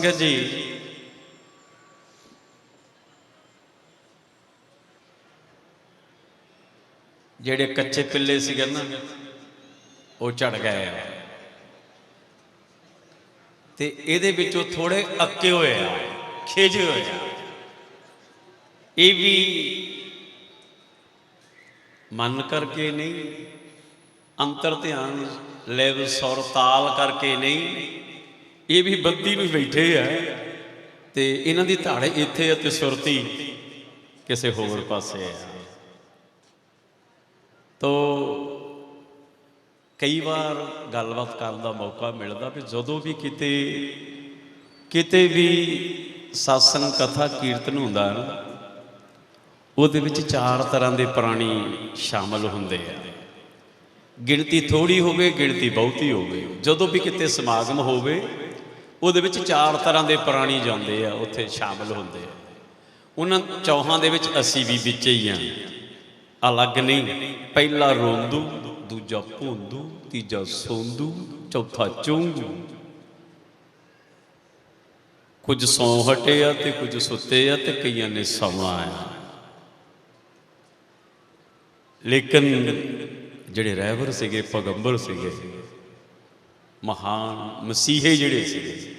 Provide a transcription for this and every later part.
ਸੰਗਤ ਜੀ। ਜਿਹੜੇ ਕੱਚੇ ਪਿੱਲੇ ਸੀਗੇ ਨਾ, ਉਹ ਚੜ ਗਏ ਆ। ਤੇ ਇਹਦੇ ਵਿੱਚੋਂ ਥੋੜੇ ਅੱਕੇ ਹੋਏ ਆ ਖਿਜੇ ਹੋਏ ਆ। ਇਹ ਵੀ ਮਨ ਕਰਕੇ ਨਹੀਂ, ਅੰਤਰ ਧਿਆਨ ਲੈਵ ਸੁਰ ਤਾਲ ਕਰਕੇ ਨਹੀਂ ਇਹ ਵੀ ਬੱਦੀ ਨੂੰ ਬੈਠੇ ਆ। ਤੇ ਇਹਨਾਂ ਦੀ ਧੜ ਇੱਥੇ ਆ ਤੇ ਸੁਰਤੀ ਕਿਸੇ ਹੋਰ ਪਾਸੇ ਆ। ਤੋ ਕਈ ਵਾਰ ਗੱਲਬਾਤ ਕਰਨ ਦਾ ਮੌਕਾ ਮਿਲਦਾ ਵੀ ਜਦੋਂ ਵੀ ਕਿਤੇ ਕਿਤੇ ਵੀ ਸਾਸਨ ਕਥਾ ਕੀਰਤਨ ਹੁੰਦਾ ਨਾ, ਉਹਦੇ ਵਿੱਚ ਚਾਰ ਤਰ੍ਹਾਂ ਦੇ ਪ੍ਰਾਣੀ ਸ਼ਾਮਲ ਹੁੰਦੇ ਆ। ਗਿਣਤੀ ਥੋੜੀ ਹੋਵੇ, ਗਿਣਤੀ ਬਹੁਤੀ ਹੋਵੇ। ਜਦੋਂ ਵੀ ਕਿਤੇ ਸਮਾਗਮ ਹੋਵੇ ਉਹਦੇ ਵਿੱਚ ਚਾਰ ਤਰ੍ਹਾਂ ਦੇ ਪ੍ਰਾਣੀ ਜਾਂਦੇ ਆ, ਉੱਥੇ ਸ਼ਾਮਲ ਹੁੰਦੇ ਆ। ਉਹਨਾਂ ਚੌਹਾਂ ਦੇ ਵਿੱਚ ਅਸੀਂ ਵੀ ਵਿੱਚ ਹੀ ਆ। ਅਲੱਗ ਨਹੀਂ, ਪਹਿਲਾ ਰੋਂਦੂ, ਦੂਜਾ ਭੋਂਦੂ, ਤੀਜਾ ਸੌਂਦੂ, ਚੌਥਾ ਚੋਂਗੂ। ਕੁਝ ਸੌਂ ਹਟੇ ਆ ਤੇ ਕੁਝ ਸੁੱਤੇ ਆ ਤੇ ਕਈਆਂ ਨੇ ਸੌਣਾ ਆ। ਲੇਕਿਨ ਜਿਹੜੇ ਰਹਿਬਰ ਸੀਗੇ, ਪੈਗੰਬਰ ਸੀਗੇ, ਮਹਾਨ ਮਸੀਹੇ ਜਿਹੜੇ ਸੀਗੇ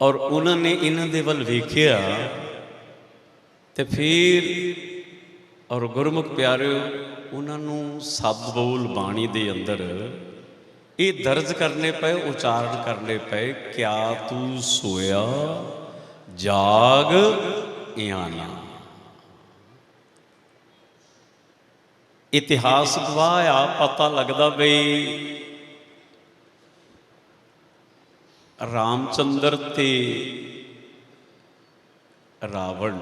ਔਰ ਉਹਨਾਂ ਨੇ ਇਹਨਾਂ ਦੇ ਵੱਲ ਵੇਖਿਆ ਤੇ ਫਿਰ ਔਰ ਗੁਰਮੁਖ ਪਿਆਰਿਓ, ਉਹਨਾਂ ਨੂੰ ਸਬਦ ਬੋਲ ਬਾਣੀ ਦੇ ਅੰਦਰ ਇਹ ਦਰਜ ਕਰਨੇ ਪਏ, ਉਚਾਰਨ ਕਰਨੇ ਪਏ, ਕਿਆ ਤੂੰ ਸੋਇਆ? ਜਾਗ ਇਆਨਾ। ਇਤਿਹਾਸ ਗਵਾਹ ਆ, ਪਤਾ ਲੱਗਦਾ ਬਈ ਰਾਮਚੰਦਰ ਤੇ ਰਾਵਣ।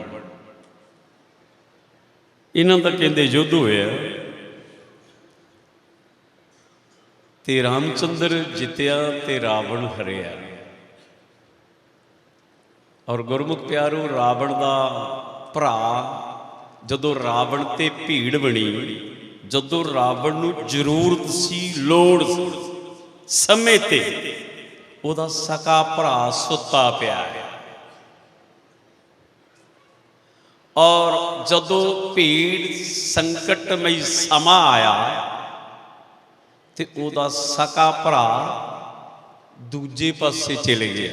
ਇਹਨਾਂ ਦਾ ਕਹਿੰਦੇ ਯੁੱਧ ਹੋਇਆ। ਤੇ ਰਾਮਚੰਦਰ ਜਿੱਤਿਆ ਤੇ ਰਾਵਣ ਹਰਿਆ। ਔਰ ਗੁਰਮੁਖ ਪਿਆਰੋ, ਰਾਵਣ ਦਾ ਭਰਾ ਜਦੋਂ ਰਾਵਣ ਤੇ ਭੀੜ ਬਣੀ, ਜਦੋਂ ਰਾਵਣ ਨੂੰ ਜ਼ਰੂਰਤ ਸੀ, ਲੋੜ ਸੀ, ਸਮੇਂ ਤੇ ਉਹਦਾ ਸਕਾ ਭਰਾ ਸੁੱਤਾ ਪਿਆ ਹੈ। ਔਰ ਜਦੋਂ ਭੀੜ ਸੰਕਟਮਈ ਸਮਾਂ ਆਇਆ, ਤੇ ਉਹਦਾ ਸਕਾ ਭਰਾ ਦੂਜੇ ਪਾਸੇ ਚਲੇ ਗਿਆ।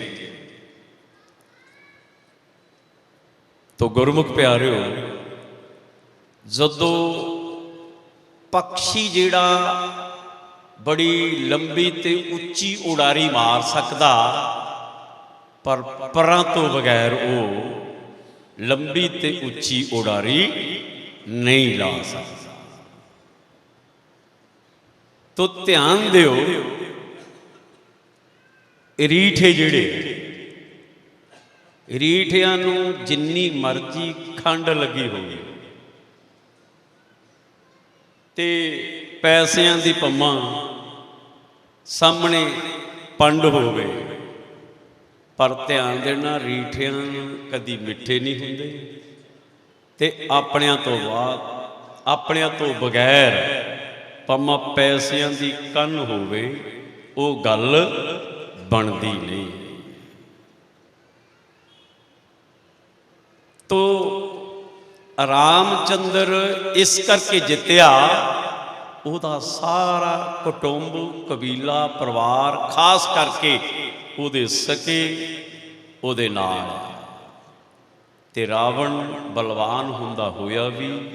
ਤੋ ਗੁਰਮੁਖ ਪਿਆਰਿਓ, ਜਦੋਂ ਪਕਸ਼ੀ ਜਿਹੜਾ ਬੜੀ ਲੰਬੀ ਤੇ ਉੱਚੀ ਉਡਾਰੀ ਮਾਰ ਸਕਦਾ, ਪਰ ਪਰਾਂ ਤੋਂ ਬਗੈਰ ਉਹ ਲੰਬੀ ਤੇ ਉੱਚੀ ਉਡਾਰੀ ਨਹੀਂ ਲਾ ਸਕਦਾ। ਤੋ ਧਿਆਨ ਦਿਓ, ਰੀਠੇ ਜਿਹੜੇ, ਰੀਠਿਆਂ ਨੂੰ ਜਿੰਨੀ ਮਰਜ਼ੀ ਖੰਡ ਲੱਗੀ ਹੋਵੇ ਤੇ ਪੈਸਿਆਂ ਦੀ ਪੰਮਾ ਸਾਹਮਣੇ ਪੰਡ ਹੋਵੇ ਪਰ ਧਿਆਨ ਦੇਣਾ, ਰੀਠਿਆਂ ਕਦੀ ਮਿੱਠੇ ਨਹੀਂ ਹੁੰਦੇ। ਤੇ ਆਪਣਿਆਂ ਤੋਂ ਬਾਅਦ, ਆਪਣਿਆਂ ਤੋਂ ਬਗੈਰ ਪੰਮਾ ਪੈਸਿਆਂ ਦੀ ਕੰਨ ਹੋਵੇ, ਉਹ ਗੱਲ ਬਣਦੀ ਨਹੀਂ। ਤੋ ਰਾਮਚੰਦਰ ਇਸ ਕਰਕੇ ਜਿੱਤਿਆ ਉਹਦਾ ਸਾਰਾ ਕੁਟੁੰਬ, ਕਬੀਲਾ, ਪਰਿਵਾਰ ਖਾਸ ਕਰਕੇ ਉਹਦੇ ਸਕੇ, ਉਹਦੇ ਨਾਲ। ਤੇ ਰਾਵਣ ਬਲਵਾਨ ਹੁੰਦਾ ਹੋਇਆ ਵੀ,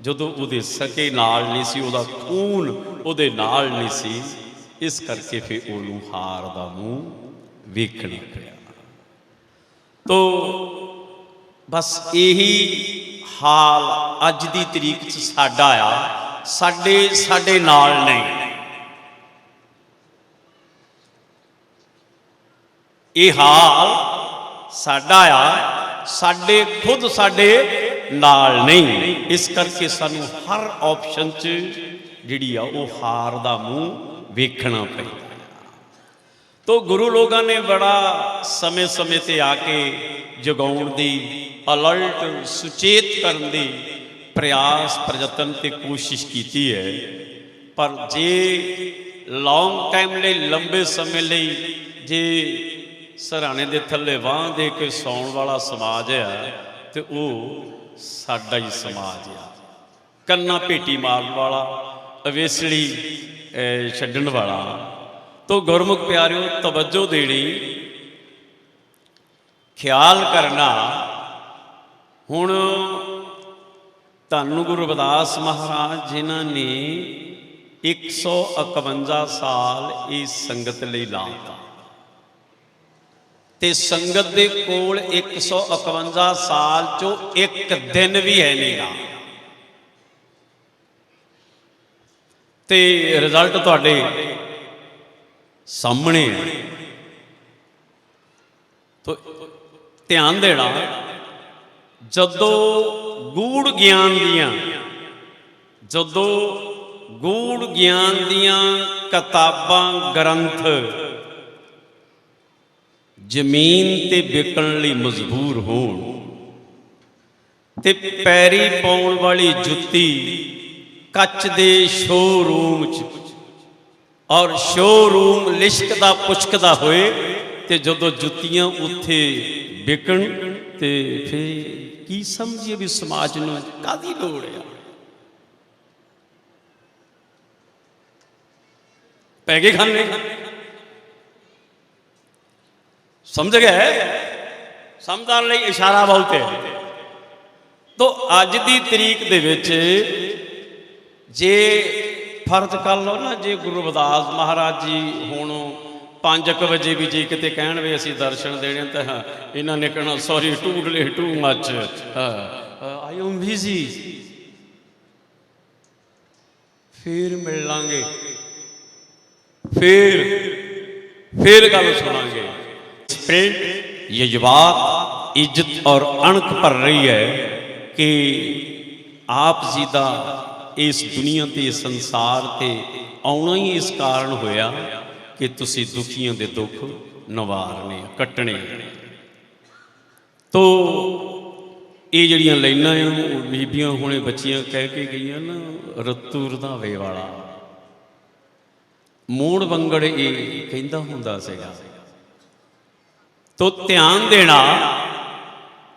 ਜਦੋਂ ਉਹਦੇ ਸਕੇ ਨਾਲ ਨਹੀਂ ਸੀ, ਉਹਦਾ ਖੂਨ ਉਹਦੇ ਨਾਲ ਨਹੀਂ ਸੀ, ਇਸ ਕਰਕੇ ਫਿਰ ਉਹਨੂੰ ਹਾਰ ਦਾ ਮੂੰਹ ਵੇਖਣਾ ਪਿਆ ਤੋ ਬਸ ਇਹੀ ਹਾਲ ਅੱਜ ਦੀ ਤਰੀਕ 'ਚ ਸਾਡਾ ਆ। ਸਾਡੇ ਸਾਡੇ ਨਾਲ ਨਹੀਂ। ਇਹ ਹਾਲ ਸਾਡਾ ਆ, ਸਾਡੇ ਖੁਦ ਸਾਡੇ ਨਾਲ ਨਹੀਂ। ਇਸ ਕਰਕੇ ਸਾਨੂੰ ਹਰ ਆਪਸ਼ਨ 'ਚ ਜਿਹੜੀ ਆ ਉਹ ਹਾਰ ਦਾ ਮੂੰਹ ਵੇਖਣਾ ਪੈਂਦਾ ਤੋ ਗੁਰੂ ਲੋਕਾਂ ਨੇ ਬੜਾ ਸਮੇਂ-ਸਮੇਂ ਤੇ ਆ ਕੇ ਜਗਾਉਣ ਦੀ, ਅਲਰਟ, ਸੁਚੇਤ ਕਰਨ ਦੀ ਪ੍ਰਯਾਸ ਪ੍ਰਯਤਨ ਤੇ ਕੋਸ਼ਿਸ਼ ਕੀਤੀ ਹੈ ਪਰ ਜੇ ਲੌਂਗ ਟਾਈਮ ਲਈ ਲੰਬੇ ਸਮੇਂ ਲਈ ਜੇ ਸਰਾਣੇ ਦੇ ਥੱਲੇ ਬਾਂਹ ਦੇ ਕੇ ਸੌਣ ਵਾਲਾ ਸਮਾਜ ਆ ਤੇ ਉਹ ਸਾਡਾ ਹੀ ਸਮਾਜ ਆ ਕੰਨਾ ਭੇਟੀ ਮਾਰਨ ਵਾਲਾ ਅਵੇਸਲੀ ਛੱਡਣ ਵਾਲਾ ਤੋ ਗੁਰਮੁਖ ਪਿਆਰਿਓ ਤਵੱਜੋ ਦੇਣੀ ਖਿਆਲ ਕਰਨਾ ਹੁਣ ਧੰਨ ਗੁਰੂ ਰਵਿਦਾਸ ਮਹਾਰਾਜ ਜਿਨ੍ਹਾਂ ਨੇ 151 ਸਾਲ ਇਸ ਸੰਗਤ ਲਈ ਲਾਤਾ। ਤੇ ਸੰਗਤ ਦੇ ਕੋਲ 151 ਸਾਲ ਚੋਂ ਇੱਕ ਦਿਨ ਵੀ ਹੈ ਨਹੀਂਗਾ ਤੇ ਰਿਜ਼ਲਟ ਤੁਹਾਡੇ ਸਾਹਮਣੇ ਹੈ। ਤੋ ਧਿਆਨ ਦੇਣਾ, ਜਦੋਂ ਗੂੜ ਗਿਆਨ ਦੀਆਂ। ਜਦੋਂ ਗੂੜ ਗਿਆਨ ਦੀਆਂ ਕਿਤਾਬਾਂ, ਗ੍ਰੰਥ ਜ਼ਮੀਨ ਤੇ ਵਿਕਣ ਲਈ ਮਜਬੂਰ ਹੋਣ ਤੇ ਪੈਰੀ ਪਾਉਣ ਵਾਲੀ ਜੁੱਤੀ ਕੱਚ ਦੇ ਸ਼ੋਰੂਮ 'ਚ ਔਰ ਸ਼ੋਰੂਮ ਲਿਸ਼ਕਦਾ ਪੁਸ਼ਕਦਾ ਹੋਏ ਤੇ ਜਦੋਂ ਜੁੱਤੀਆਂ ਉੱਥੇ ਵਿਕਣ ਤੇ ਫੇਰ ਕੀ ਸਮਝੀਏ ਵੀ ਸਮਾਜ ਨੂੰ ਕਾਦੀ ਲੋੜ ਆ? ਪੈ ਗਏ ਖਾਨੇ। ਸਮਝ ਗਏ? ਸਮਝਣ ਲਈ ਇਸ਼ਾਰਾ ਬਹੁਤ ਹੈ। ਤੋ ਅੱਜ ਦੀ ਤਰੀਕ ਦੇ ਵਿੱਚ ਜੇ ਫਰਜ਼ ਕਰ ਲਓ ਨਾ, ਜੇ ਗੁਰੂ ਰਵਿਦਾਸ ਮਹਾਰਾਜ ਜੀ ਹੁਣ 5:00 ਵਜੇ ਵੀ ਜੇ ਕਿਤੇ ਕਹਿਣ ਵੀ ਅਸੀਂ ਦਰਸ਼ਨ ਦੇਣੇ ਤਾਂ ਇਹਨਾਂ ਨੇ ਕਹਿਣਾ sorry too late too much I am busy ਫਿਰ ਮਿਲ ਲਾਂਗੇ ਫਿਰ ਫਿਰ ਗੱਲ ਸੁਣਾਂਗੇ। ਸਪਿਰਿਟ ਯਜਵਾਤ ਇੱਜ਼ਤ ਔਰ ਅਣਖ ਭਰ ਰਹੀ ਹੈ ਕਿ ਆਪ ਜੀ ਦਾ ਇਸ ਦੁਨੀਆ ਤੇ ਸੰਸਾਰ ਤੇ ਆਉਣਾ ਹੀ ਇਸ ਕਾਰਨ ਹੋਇਆ ਕਿ ਤੁਸੀਂ ਦੁਖੀਆਂ ਦੇ ਦੁੱਖ ਨਿਵਾਰਨੇ, ਕੱਟਣੇ ਤੋ ਇਹ ਜਿਹੜੀਆਂ ਲਾਈਨਾਂ ਆ, ਉਹ ਬੀਬੀਆਂ ਹੁਣੇ ਬੱਚੀਆਂ ਕਹਿ ਕੇ ਗਈਆਂ ਨਾ, ਰਤੂ ਰਧਾਵੇ ਵਾਲਾ। ਮੂੜ ਵੰਗੜ ਇਹ ਕਹਿੰਦਾ ਹੁੰਦਾ ਸੀਗਾ। ਤੋ ਧਿਆਨ ਦੇਣਾ,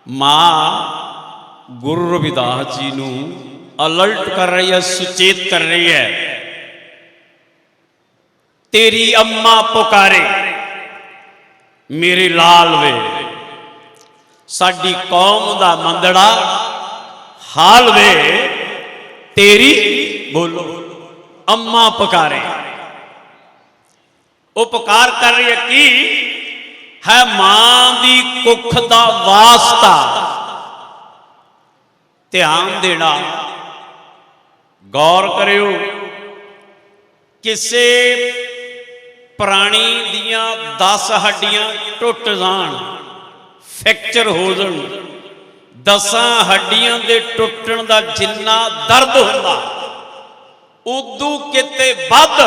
ਮਾਂ ਗੁਰੂ ਰਵਿਦਾਸ ਜੀ ਨੂੰ ਅਲਰਟ ਕਰ ਰਹੀ ਹੈ, ਸੁਚੇਤ ਕਰ ਰਹੀ ਹੈ। ਤੇਰੀ ਅੰਮਾ ਪੁਕਾਰੇ। ਮੇਰੇ ਲਾਲ ਵੇ, ਸਾਡੀ ਕੌਮ ਦਾ ਮੰਦੜਾ ਹਾਲ ਵੇ, ਤੇਰੀ ਬੋਲੋ, ਅੰਮਾ ਪੁਕਾਰੇ। ਉਹ ਪੁਕਾਰ ਕਰ ਰਹੀ ਹੈ ਕੀ ਹੈ ਮਾਂ ਦੀ ਕੁੱਖ ਦਾ ਵਾਸਤਾ। ਧਿਆਨ ਦੇਣਾ, ਗੌਰ ਕਰਿਓ, ਕਿਸੇ ਪ੍ਰਾਣੀ ਦੀਆਂ 10 ਹੱਡੀਆਂ ਟੁੱਟ ਜਾਣ ਫ੍ਰੈਕਚਰ ਹੋ ਜਾਣ। ਦਸਾਂ ਹੱਡੀਆਂ ਦੇ ਟੁੱਟਣ ਦਾ ਜਿੰਨਾ ਦਰਦ ਹੁੰਦਾ, ਉਦੋਂ ਕਿਤੇ ਵੱਧ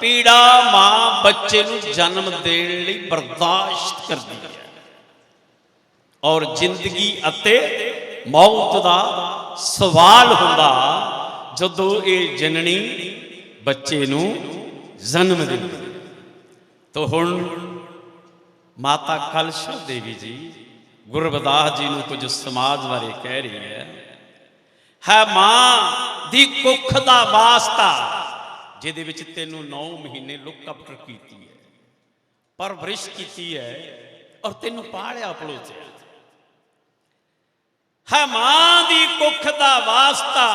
ਪੀੜਾ ਮਾਂ ਬੱਚੇ ਨੂੰ ਜਨਮ ਦੇਣ ਲਈ ਬਰਦਾਸ਼ਤ ਕਰਦੀ ਹੈ। ਔਰ ਜ਼ਿੰਦਗੀ ਅਤੇ ਮੌਤ ਦਾ ਸਵਾਲ ਹੁੰਦਾ, ਜਦੋਂ ਇਹ ਜਨਨੀ ਬੱਚੇ ਨੂੰ ਜਨਮ ਦਿੰਦੀ ਤੋ ਹੁਣ ਮਾਤਾ ਕਲਸ਼ ਦੇਵੀ ਜੀ ਗੁਰੂ ਜੀ ਨੂੰ ਕੁਝ ਸਮਾਜ ਬਾਰੇ ਕਹਿ ਰਹੀ ਹੈ। ਹੈ ਮਾਂ ਦੀ ਕੁੱਖ ਦਾ ਵਾਸਤਾ, ਜਿਹਦੇ ਵਿੱਚ ਤੈਨੂੰ 9 ਮਹੀਨੇ ਲੁੱਕ ਅਪਟਰ ਕੀਤੀ ਹੈ, ਪਰਵਰਿਸ਼ ਕੀਤੀ ਹੈ ਔਰ ਤੈਨੂੰ ਪਾਲਿਆ ਪਲੋਚਿਆ। ਹੈ ਮਾਂ ਦੀ ਕੁੱਖ ਦਾ ਵਾਸਤਾ,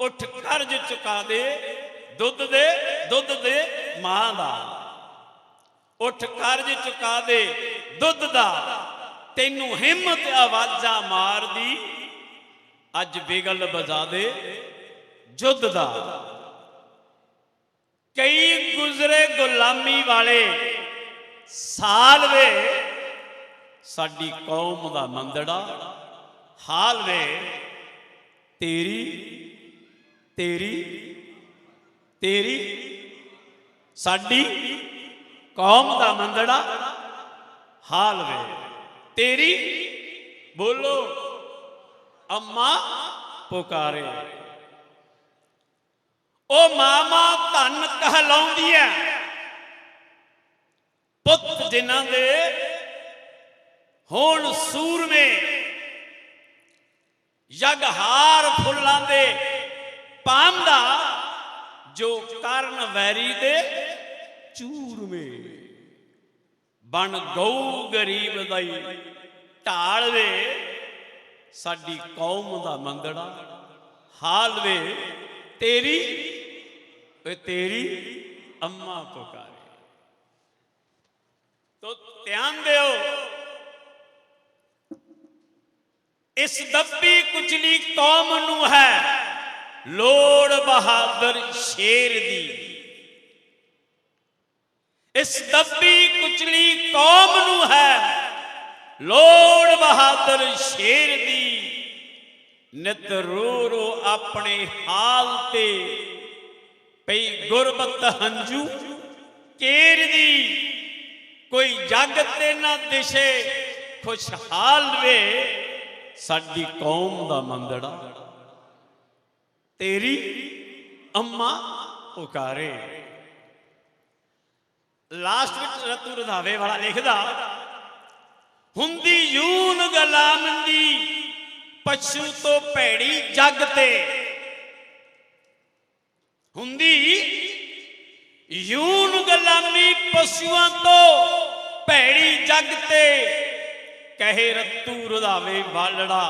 ਉੱਠ ਕਰਜ਼ ਚੁਕਾ ਦੇ, ਦੁੱਧ ਦੇ ਦੁੱਧ ਦੇ ਮਾਂ ਦਾ। ਉੱਠ ਕਰਜ਼ ਚੁਕਾ ਦੇ, ਦੁੱਧ ਦਾ। ਤੈਨੂੰ ਹਿੰਮਤ ਆਵਾਜ਼ਾਂ ਮਾਰਦੀ, ਅੱਜ ਬਿਗਲ ਬਜਾ ਦੇ ਜੁੱਧ ਦਾ। ਕਈ ਗੁਜ਼ਰੇ ਗੁਲਾਮੀ ਵਾਲੇ, ਸਾਲ ਵੇ ਸਾਡੀ ਕੌਮ ਦਾ ਮੰਦੜਾ, ਹਾਲ ਵੇ ਤੇਰੀ ਤੇਰੀ ਤੇਰੀ, ਸਾਡੀ ਕੌਮ ਦਾ ਮੰਦੜਾ ਹਾਲ ਵੇ। ਤੇਰੀ ਬੋਲੋ, ਅੰਮਾ ਪੁਕਾਰੇ। ਉਹ ਮਾਮਾ ਧਨ ਕਹਲਾਉਂਦੀ ਐ। ਪੁੱਤ ਜਿਨ੍ਹਾਂ ਦੇ ਹੋਣ ਸੂਰਮੇ ਜਗਹਾਰ ਫੁੱਲਾਂ ਦੇ ਪਾਂਦਾ ਜੋ ਕਰਨ ਵੈਰੀ ਦੇ ਚੂਰਮੇ। ਬਣ ਗਊ ਗਰੀਬ ਦਾਈ। ਢਾਲ ਵੇ ਸਾਡੀ ਕੌਮ ਦਾ ਮੰਦੜਾ ਹਾਲ ਵੇ ਤੇਰੀ ਵੇ ਤੇਰੀ ਅੰਮਾ ਪੁਕਾਰੇ। ਤੋ ਧਿਆਨ ਦਿਓ, ਇਸ ਦੱਬੀ ਕੁਚਲੀ ਕੌਮ ਨੂੰ ਹੈ ਲੋੜ ਬਹਾਦਰ ਸ਼ੇਰ ਦੀ। ਇਸ ਦੱਬੀ ਕੁਚਲੀ ਕੌਮ ਨੂੰ ਹੈ। ਲੋੜ ਬਹਾਦਰ ਸ਼ੇਰ ਦੀ। ਨਿਤ ਰੋ ਰੋ ਆਪਣੇ ਹਾਲ ਤੇ ਪਈ ਗੁਰਬਤ ਹੰਝੂ। ਕੇਰ ਦੀ ਕੋਈ ਜਗ ਤੇ ਨਾ ਦਿਸ਼ੇ ਖੁਸ਼ਹਾਲ ਵੇ। ਸਾਡੀ ਕੌਮ ਦਾ ਮੰਦੜਾ ਤੇਰੀ ਅੰਮਾ ਪੁਕਾਰੇ। ਲਾਸਟ ਵਿੱਚ ਰਤੂ ਰਧਾਵੇ ਵਾਲਾ ਲਿਖਦਾ, ਹੁੰਦੀ ਯੂਨ ਗਲਾਮੰਦੀ ਪਸ਼ੂ ਤੋਂ ਭੈੜੀ ਜਗ ਤੇ। ਹੁੰਦੀ ਯੂਨ ਗੁਲਾਮੀ ਪਸ਼ੂਆਂ ਤੋਂ ਭੈੜੀ ਜੱਗ ਤੇ। ਕਹੇ ਰਤੂ ਰਧਾਵੇ ਬਾਲੜਾ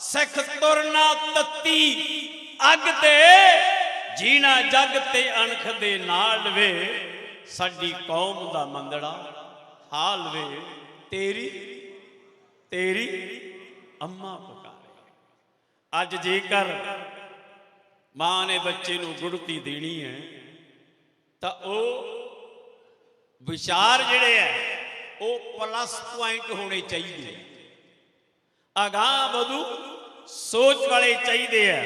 ਸਿੱਖ ਤੁਰਨਾ ਤੱਤੀ ਅੱਗ ਤੇ, ਜੀਣਾ ਜੱਗ ਤੇ ਅਣਖ ਦੇ ਨਾਲ ਵੇ। ਸਾਡੀ ਕੌਮ ਦਾ ਮੰਦੜਾ, ਹਾਲ ਵੇ ਤੇਰੀ ਤੇਰੀ ਅੰਮਾ ਪੁਕਾਰੇ। ਅੱਜ ਜੇਕਰ ਮਾਂ ਨੇ ਬੱਚੇ ਨੂੰ ਗੁੜਤੀ ਦੇਣੀ ਹੈ, ਤਾਂ ਉਹ ਵਿਚਾਰ ਜਿਹੜੇ ਹੈ, ਉਹ ਪਲੱਸ ਪੁਆਇੰਟ ਹੋਣੇ ਚਾਹੀਦੇ। ਅਗਾਹ ਵਧੂ ਸੋਚ ਵਾਲੇ ਚਾਹੀਦੇ ਆ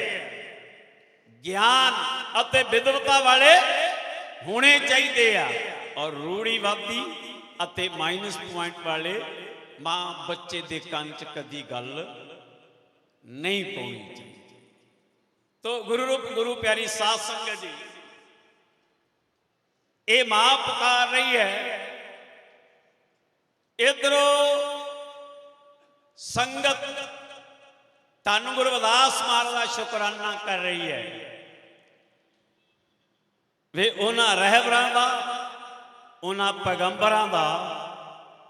ਗਿਆਨ ਅਤੇ ਵਿਦਵਤਾ ਵਾਲੇ ਹੋਣੇ ਚਾਹੀਦੇ ਆ। ਔਰ ਰੂੜੀਵਾਦੀ ਅਤੇ ਮਾਈਨਸ ਪੁਆਇੰਟ ਵਾਲੇ ਮਾਂ ਬੱਚੇ ਦੇ ਕੰਨ 'ਚ ਕਦੀ ਗੱਲ ਨਹੀਂ ਪਾਉਣੀ ਚਾਹੀਦੀ। ਤੋ ਗੁਰੂ ਰੂਪ, ਗੁਰੂ ਪਿਆਰੀ ਸਾਧ ਸੰਗਤ ਜੀ, ਇਹ ਮਾਂ ਪੁਕਾਰ ਰਹੀ ਹੈ। ਇਧਰੋਂ ਸੰਗਤ ਧੰਨ ਗੁਰੂ ਰਵਿਦਾਸ ਮਹਾਰਾਜ ਦਾ ਸ਼ੁਕਰਾਨਾ ਕਰ ਰਹੀ ਹੈ। ਵੇ ਉਹਨਾਂ ਰਹਿਬਰਾਂ ਦਾ, ਉਹਨਾਂ ਪੈਗੰਬਰਾਂ ਦਾ,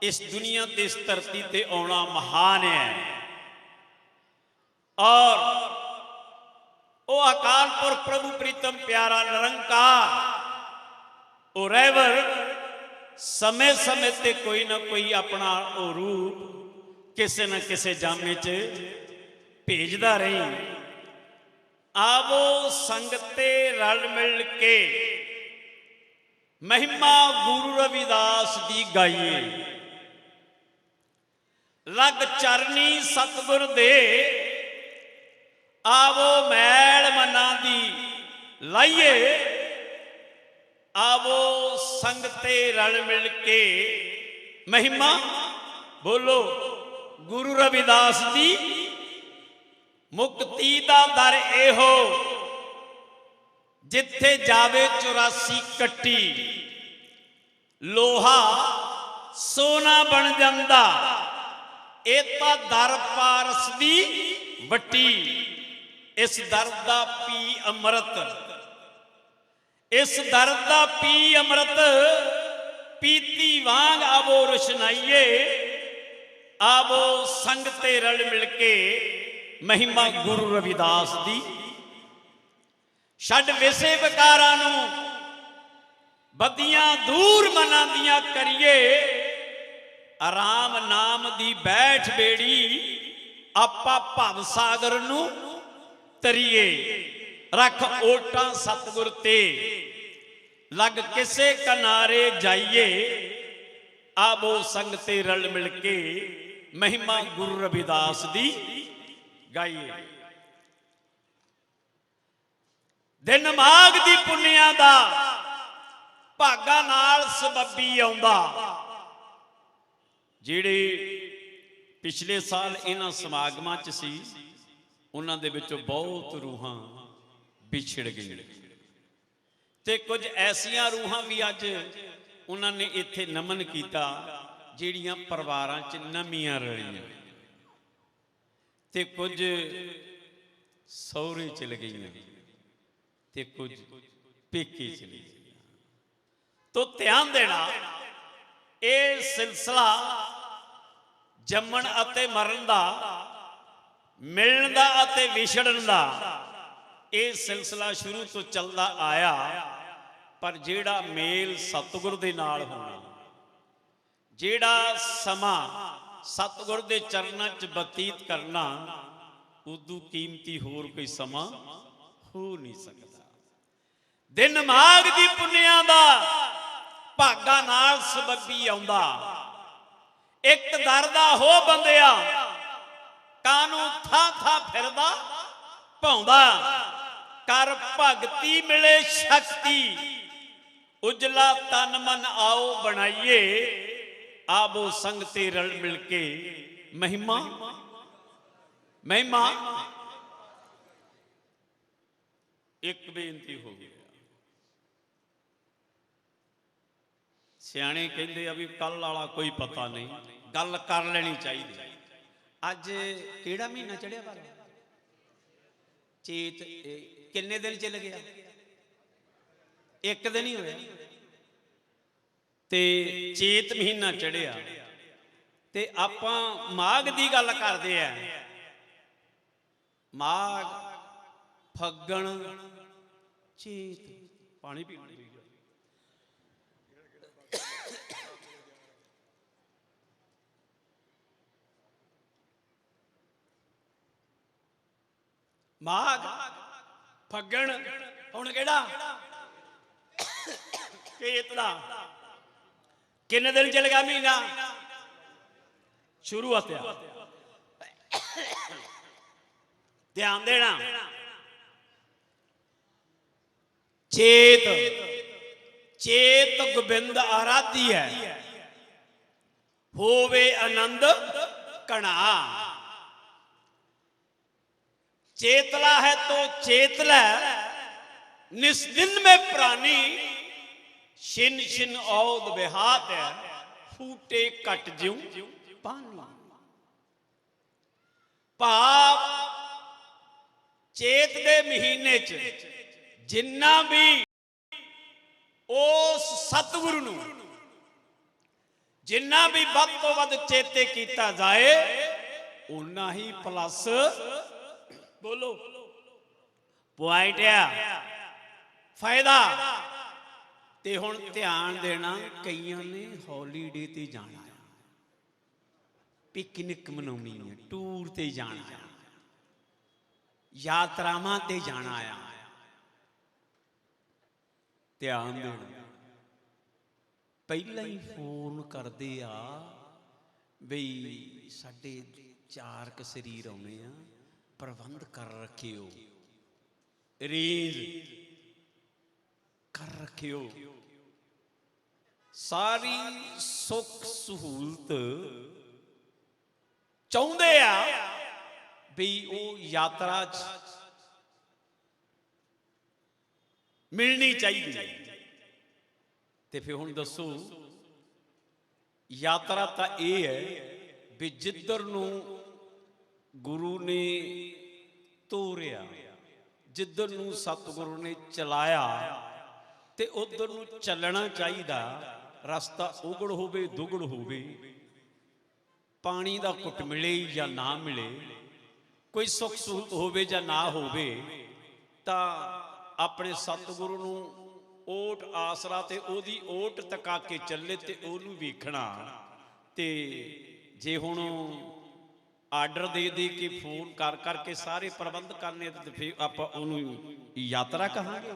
ਇਸ ਦੁਨੀਆ ਤੇ, ਇਸ ਧਰਤੀ ਤੇ ਆਉਣਾ ਮਹਾਨ ਹੈ। ਔਰ ਉਹ ਅਕਾਲ ਪੁਰਖ ਪ੍ਰਭੂ ਪ੍ਰੀਤਮ ਪਿਆਰਾ ਨਿਰੰਕਾਰ, ਉਹ ਰਹਿਬਰ ਸਮੇਂ ਸਮੇਂ ਤੇ ਕੋਈ ਨਾ ਕੋਈ ਆਪਣਾ ਉਹ ਰੂਪ ਕਿਸੇ ਨਾ ਕਿਸੇ ਜਾਮੇ 'ਚ ਭੇਜਦਾ ਰਹੀ। ਆਵੋ ਸੰਗਤੇ ਰਲ ਮਿਲ ਕੇ ਮਹਿਮਾ ਗੁਰੂ ਰਵਿਦਾਸ ਦੀ ਗਾਈਏ। ਲਗ ਚਰਨੀ ਸਤਿਗੁਰ ਦੇ, ਆਵੋ ਮੈਲ ਮਨਾਂ ਦੀ ਲਾਈਏ। ਆਵੋ ਸੰਗਤੇ ਰਲ ਮਿਲ ਕੇ, ਮਹਿਮਾ ਬੋਲੋ, ਗੁਰੂ ਰਵਿਦਾਸ ਦੀ ਮੁਕਤੀ ਦਾ ਦਰ ਇਹੋ। ਜਿੱਥੇ ਜਾਵੇ 84 ਕੱਟੀ। ਲੋਹਾ ਸੋਨਾ ਬਣ ਜਾਂਦਾ। ਇਹ ਤਾਂ ਦਰ ਪਾਰਸ ਦੀ ਵੱਟੀ। ਇਸ ਦਰ ਦਾ ਪੀ ਅੰਮ੍ਰਿਤ। ਇਸ ਦਰ ਦਾ ਪੀ ਅੰਮ੍ਰਿਤ ਪੀਤੀ ਵਾਂਗ ਆਵੋ ਰੁਸ਼ਨਾਈਏ। ਆਵੋ ਸੰਗ ਤੇ ਰਲ ਮਿਲ ਕੇ ਮਹਿਮਾ ਗੁਰੂ ਰਵਿਦਾਸ ਦੀ ਛੱਡ ਵਿਸੇ ਵਿਕਾਰਾਂ ਨੂੰ। ਬੱਦੀਆਂ ਦੂਰ ਮਨਾਂ ਦੀਆਂ ਕਰੀਏ। ਆਰਾਮ ਨਾਮ ਦੀ ਬੈਠ ਬੇੜੀ ਆਪਾ ਭਵ ਸਾਗਰ ਨੂੰ ਤਰੀਏ। ਰੱਖ ਓਟਾਂ ਸਤਗੁਰ ਤੇ। ਲੱਗ ਕਿਸੇ ਕਿਨਾਰੇ ਜਾਈਏ। ਆਬੋ ਸੰਗ ਤੇ ਰਲ ਮਿਲ ਕੇ ਮਹਿਮਾ ਗੁਰੂ ਰਵਿਦਾਸ ਦੀ ਗਾਈਏ। ਦਿਨ ਮਾਗ ਦੀ ਪੁੰਨਿਆ ਦਾ ਭਾਗਾ ਨਾਲ ਸਬੱਬੀ ਆਉਂਦਾ। ਜਿਹੜੇ ਪਿਛਲੇ ਸਾਲ ਇਹਨਾਂ ਸਮਾਗਮਾਂ 'ਚ ਸੀ, ਉਹਨਾਂ ਦੇ ਵਿੱਚੋਂ ਬਹੁਤ ਰੂਹਾਂ ਵਿਛੜ ਗਈਆਂ। ਤੇ ਕੁਝ ਐਸੀਆਂ ਰੂਹਾਂ ਵੀ ਅੱਜ ਉਹਨਾਂ ਨੇ ਇੱਥੇ ਨਮਨ ਕੀਤਾ, ਜਿਹੜੀਆਂ ਪਰਿਵਾਰਾਂ 'ਚ ਨਵੀਆਂ ਰਲੀਆਂ। ਤੇ ਕੁਝ ਸਹੁਰੇ ਚਲ ਗਈਆਂ। ਤੇ ਕੁਝ ਪੇਕੇ ਚਲੇ ਗਈਆਂ ਤੋ ਧਿਆਨ ਦੇਣਾ, ਇਹ ਸਿਲਸਿਲਾ ਜੰਮਣ ਅਤੇ ਮਰਨ ਦਾ, ਮਿਲਣ ਦਾ ਅਤੇ ਵਿਛੜਨ ਦਾ, ਇਹ ਸਿਲਸਿਲਾ ਸ਼ੁਰੂ ਤੋਂ ਚੱਲਦਾ ਆਇਆ, ਪਰ ਜਿਹੜਾ ਮੇਲ ਸਤਿਗੁਰ ਦੇ ਨਾਲ ਹੋਣਾ, ਜਿਹੜਾ ਸਮਾਂ ਸਤਿਗੁਰ ਦੇ ਚਰਨਾਂ 'ਚ ਬਤੀਤ ਕਰਨਾ, ਉਦੋਂ ਕੀਮਤੀ ਹੋਰ ਕੋਈ ਸਮਾਂ ਹੋ ਨਹੀਂ ਸਕਦਾ। ਦਿਨ ਮਾਗ ਦੀ ਪੁੰਨਿਆਂ ਦਾ ਭਾਗਾ ਨਾਲ ਸਬੱਬੀ ਆਉਂਦਾ। ਇੱਕ ਦਰ ਦਾ ਹੋ ਬੰਦਿਆ ਕਾਨੂੰ ਥਾਂ ਥਾਂ ਫਿਰਦਾ? ਭੌਂਦਾ। ਕਰ ਭਗਤੀ ਮਿਲੇ ਸ਼ਕਤੀ, ਉਜਲਾ ਤਨ ਮਨ ਆਓ ਬਣਾਈਏ। ਆਬੋ ਸੰਗ ਤੇ ਰਲ ਮਿਲ ਕੇ ਮਹਿਮਾ ਮਹਿਮਾ। ਇੱਕ ਬੇਨਤੀ ਹੋ ਗਈ। ਸਿਆਣੇ ਕਹਿੰਦੇ ਆ ਵੀ ਕੱਲ ਵਾਲਾ ਕੋਈ ਪਤਾ ਨਹੀਂ, ਗੱਲ ਕਰ ਲੈਣੀ ਚਾਹੀਦੀ। ਅੱਜ ਕਿਹੜਾ ਮਹੀਨਾ ਚੜਿਆ ਪਰ ਚੇਤ ਕਿੰਨੇ ਦਿਨ ਚੱਲ ਗਿਆ? ਇੱਕ ਦਿਨ ਹੀ ਹੋਇਆ। ਤੇ ਚੇਤ ਮਹੀਨਾ ਚੜਿਆ ਤੇ ਆਪਾਂ ਮਾਘ ਦੀ ਗੱਲ ਕਰਦੇ ਆ। ਮਾਘ, ਫੱਗਣ, ਚੇਤ। ਪਾਣੀ ਪੀ ਲਈ ਮਾਘ, ਫੱਗਣ, ਹੁਣ ਕਿਹੜਾ? ਚੇਤ ਦਾ ਕਿੰਨੇ ਦਿਨ ਚੱਲ ਗਿਆ ਮਹੀਨਾ? ਸ਼ੁਰੂ ਹੱਤਿਆ ਧਿਆਨ ਦੇਣਾ। ਚੇਤ। ਚੇਤ ਗੋਬਿੰਦ ਆਰਾਧੀ ਹੈ। ਹੋਵੇ ਆਨੰਦ ਕਣਾ चेतला है तो चेतला निस दिन में प्राणी छिन छिन औद बिहात है फूटे कट ज्यू पानी ਭਾਵ ਚੇਤ ਦੇ ਮਹੀਨੇ ਚ ਜਿੰਨਾ ਵੀ ਉਸ ਸਤਿਗੁਰੂ ਨੂੰ ਜਿੰਨਾ ਵੀ ਵੱਧ ਤੋਂ ਵੱਧ ਚੇਤੇ ਕੀਤਾ ਜਾਏ ਉਨਾ ਹੀ ਪਲੱਸ ਬੋਲੋ। ਪੁਆਇੰਟ ਆ। ਫਾਇਦਾ। ਤੇ ਹੁਣ ਧਿਆਨ ਦੇਣਾ ਕਈਆਂ ਨੇ ਹੌਲੀਡੇ ਤੇ ਜਾਣਾ ਪਿਕਨਿਕ ਮਨਾਉਣੀ ਹੈ ਟੂਰ ਤੇ ਜਾਣਾ ਆ। ਯਾਤਰਾਵਾਂ ਤੇ ਜਾਣਾ ਆ। ਧਿਆਨ ਦੇਣਾ। ਪਹਿਲਾਂ ਹੀ ਫੋਨ ਕਰਦੇ ਆ ਬਈ ਸਾਡੇ ਚਾਰ ਕ ਸਰੀਰ ਆਉਣੇ ਆ। ਪ੍ਰਬੰਧ ਕਰ ਰੱਖਿਓ। ਅਰੇਂਜ ਕਰ ਰੱਖਿਓ। ਸਾਰੀ ਸੁੱਖ ਸਹੂਲਤ ਚਾਹੁੰਦੇ ਆ ਵੀ ਉਹ ਯਾਤਰਾ 'ਚ ਮਿਲਣੀ ਚਾਹੀਦੀ ਤੇ ਫਿਰ ਹੁਣ ਦੱਸੋ, ਯਾਤਰਾ ਤਾਂ ਇਹ ਹੈ ਵੀ ਜਿੱਧਰ ਨੂੰ ਗੁਰੂ ਨੇ ਤੋਰਿਆ। ਜਿੱਧਰ ਨੂੰ ਸਤਿਗੁਰੂ ਨੇ ਚਲਾਇਆ ਤੇ ਉਧਰ ਨੂੰ ਚੱਲਣਾ ਚਾਹੀਦਾ, ਰਸਤਾ ਉਗੜ ਹੋਵੇ, ਦੁਗੜ ਹੋਵੇ, ਪਾਣੀ ਦਾ ਘੁੱਟ ਮਿਲੇ ਜਾਂ ਨਾ ਮਿਲੇ, ਕੋਈ ਸੁੱਖ ਸਹੂਲਤ ਹੋਵੇ ਜਾਂ ਨਾ ਹੋਵੇ, ਤਾਂ ਆਪਣੇ ਸਤਿਗੁਰੂ ਨੂੰ ਓਟ ਆਸਰਾ ਤੇ ਉਹਦੀ ਓਟ ਤਕਾ ਕੇ ਚੱਲੇ ਤੇ ਉਹਨੂੰ ਵੇਖਣਾ ਤੇ ਜੇ ਹੁਣ ਆਰਡਰ ਦੇ ਦੇ ਕੇ ਫੋਨ ਕਰ ਕਰਕੇ ਸਾਰੇ ਪ੍ਰਬੰਧ ਕਰਨੇ ਤੇ ਫਿਰ ਆਪਾਂ ਉਹਨੂੰ ਯਾਤਰਾ ਕਹਾਂਗੇ।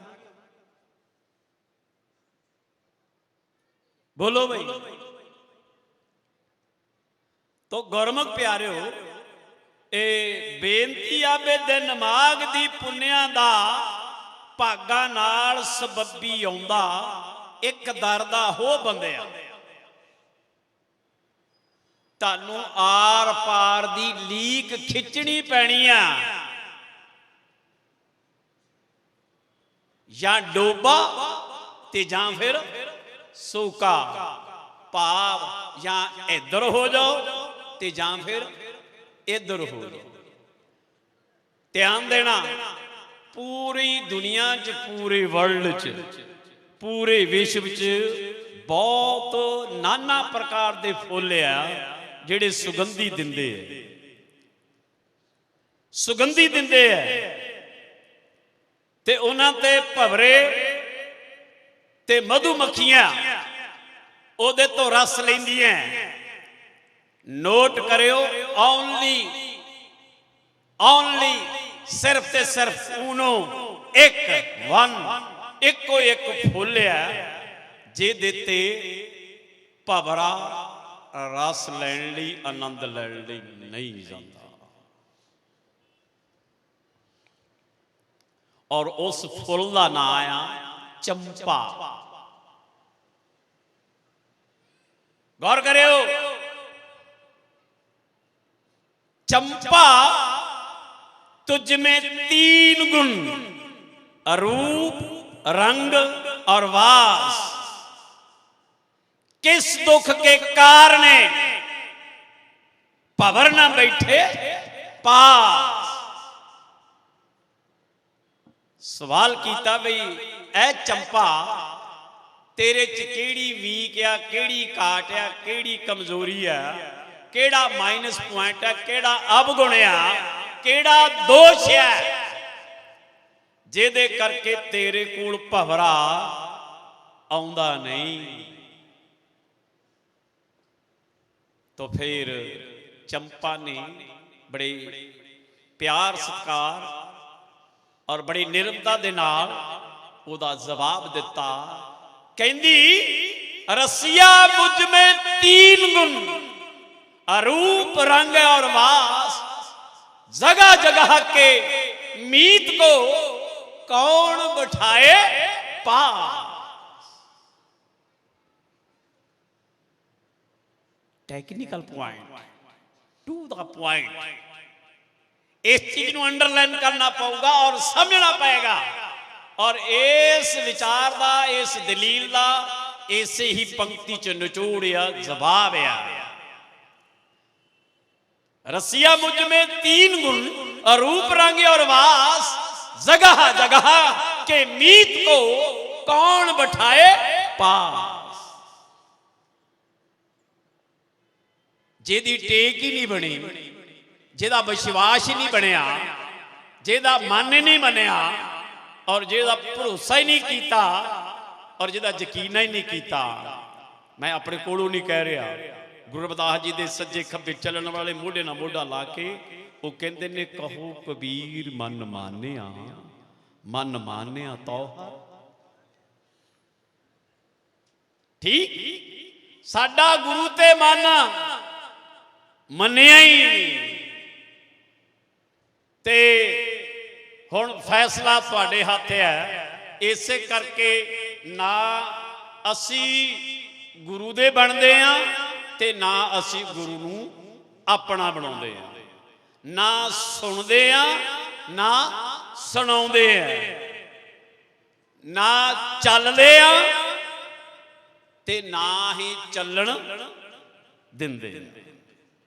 ਬੋਲੋ ਬਈ। ਤੋ ਗੁਰਮੁਖ ਪਿਆਰਿਓ, ਇਹ ਬੇਨਤੀ ਆਵੇ ਦਿਨ ਨਮਾਗ ਦੀ ਪੁੰਨਿਆਂ ਦਾ ਭਾਗਾ ਨਾਲ ਸਬੱਬੀ ਆਉਂਦਾ, ਇੱਕ ਦਰ ਦਾ ਹੋ ਬੰਦਿਆ। ਤੁਹਾਨੂੰ ਆਰ ਪਾਰ ਦੀ ਲੀਕ ਖਿੱਚਣੀ ਪੈਣੀ ਆ। ਜਾਂ ਡੋਬਾ ਤੇ ਜਾਂ ਫਿਰ ਸੋਕਾ। ਭਾਵ ਜਾਂ ਇੱਧਰ ਹੋ ਜਾਓ ਤੇ ਜਾਂ ਫਿਰ ਇੱਧਰ ਹੋ ਜਾਓ। ਧਿਆਨ ਦੇਣਾ, ਪੂਰੀ ਦੁਨੀਆ 'ਚ, ਪੂਰੇ ਵਰਲਡ 'ਚ, ਪੂਰੇ ਵਿਸ਼ਵ 'ਚ ਬਹੁਤ ਨਾਨਾ ਪ੍ਰਕਾਰ ਦੇ ਫੁੱਲ ਆ। ਜਿਹੜੇ ਸੁਗੰਧੀ ਦਿੰਦੇ ਆ ਸੁਗੰਧੀ ਦਿੰਦੇ ਆ ਤੇ ਉਹਨਾਂ ਤੇ ਭਵਰੇ ਤੇ ਮਧੂ ਮੱਖੀਆਂ ਉਹਦੇ ਤੋਂ ਰਸ ਲੈਂਦੀਆਂ ਨੋਟ ਕਰਿਓ ਓਨਲੀ ਓਨਲੀ ਸਿਰਫ ਤੇ ਸਿਰਫ ਉਨੋ ਇੱਕ ਵਨ ਇੱਕੋ ਇੱਕ ਫੁੱਲ ਹੈ ਜਿਹਦੇ ਤੇ ਭਵਰਾ ਰਸ ਲੈਣ ਲਈ ਆਨੰਦ ਲੈਣ ਲਈ ਨਹੀਂ ਜਾਂਦਾ ਔਰ ਉਸ ਫੁੱਲ ਦਾ ਨਾਮ ਆ ਚੰਪਾ ਗੌਰ ਕਰਿਓ चंपा तुझ में तीन गुण रूप रंग और वास किस दुख के कारण भवर न बैठे पास ਸਵਾਲ ਕੀਤਾ ਬਈ ਐ ਚੰਪਾ ਤੇਰੇ ਚ ਕਿਹੜੀ ਵੀਕ ਆ ਕਿਹੜੀ ਘਾਟ ਆ ਕਿਹੜੀ ਕਮਜ਼ੋਰੀ ਆ ਕਿਹੜਾ ਮਾਈਨਸ ਪੁਆਇੰਟ ਆ ਕਿਹੜਾ ਅਵਗੁਣ ਆ ਕਿਹੜਾ ਦੋਸ਼ ਆ ਜਿਹਦੇ ਕਰਕੇ ਤੇਰੇ ਕੋਲ ਭਵਰਾ ਆਉਂਦਾ ਨਹੀਂ ਤਾਂ ਫਿਰ ਚੰਪਾ ਨੇ ਬੜੇ ਪਿਆਰ ਸਤਕਾਰ ਔਰ ਬੜੀ ਨਿਰਮਤਾ ਦੇ ਨਾਲ ਉਹਦਾ ਜਵਾਬ ਦਿੱਤਾ ਕਹਿੰਦੀ ਰਸੀਆ ਮੁਝ ਮੇ ਤੀਨ ਗੁਣ अरूप रंग और वास जगह जगह के मीत को कौन बिठाए पास technical point to the point इस चीज़ को अंडरलाइन करना पड़ेगा और समझना पड़ेगा। और इस विचार का इस दलील का इसे ही पंक्ति च नचोड़ या जवाब आ रसिया मुझमें तीन गुण रूप रंग और वास जगह जगह के मीत को कौन बैठाए? पा ਜਿਹਦੀ ਟੇਕ ਹੀ ਨਹੀਂ ਬਣੀ, ਜਿਹਦਾ ਵਿਸ਼ਵਾਸ ਹੀ ਨਹੀਂ ਬਣਿਆ, ਜਿਹਦਾ ਮਨ ਹੀ ਨਹੀਂ ਮੰਨਿਆ, ਔਰ ਜਿਹਦਾ ਭਰੋਸਾ ਹੀ ਨਹੀਂ ਕੀਤਾ, ਔਰ ਜਿਹਦਾ ਯਕੀਨ ਹੀ ਨਹੀਂ ਕੀਤਾ। ਮੈਂ ਆਪਣੇ ਕੋਲੋਂ ਨਹੀਂ ਕਹਿ ਰਿਹਾ। ਗੁਰੂ ਰਵਿਦਾਸ ਜੀ ਦੇ ਸੱਜੇ ਖੱਬੇ ਚੱਲਣ ਵਾਲੇ ਮੋਢੇ ਨਾਲ ਮੋਢਾ ਲਾ ਕੇ ਉਹ ਕਹਿੰਦੇ ਨੇ, ਕਹੋ ਕਬੀਰ, ਮਨ ਮਾਨਿਆ ਮਨ ਮਾਨਿਆ ਤੋ ਠੀਕ? ਸਾਡਾ ਗੁਰੂ ਤੇ ਮਨ ਮੰਨਿਆ ਹੀ ਨਹੀਂ। ਤੇ ਹੁਣ ਫੈਸਲਾ ਤੁਹਾਡੇ ਹੱਥ ਹੈ। ਇਸੇ ਕਰਕੇ ਨਾ ਅਸੀਂ ਗੁਰੂ ਦੇ ਬਣਦੇ ਆ ਤੇ ਨਾ ਅਸੀਂ ਗੁਰੂ ਨੂੰ ਆਪਣਾ ਬਣਾਉਂਦੇ ਆ। ਨਾ ਸੁਣਦੇ ਆ, ਨਾ ਸੁਣਾਉਂਦੇ ਆ। ਨਾ ਚੱਲਦੇ ਆ ਤੇ ਨਾ ਹੀ ਚੱਲਣ ਦਿੰਦੇ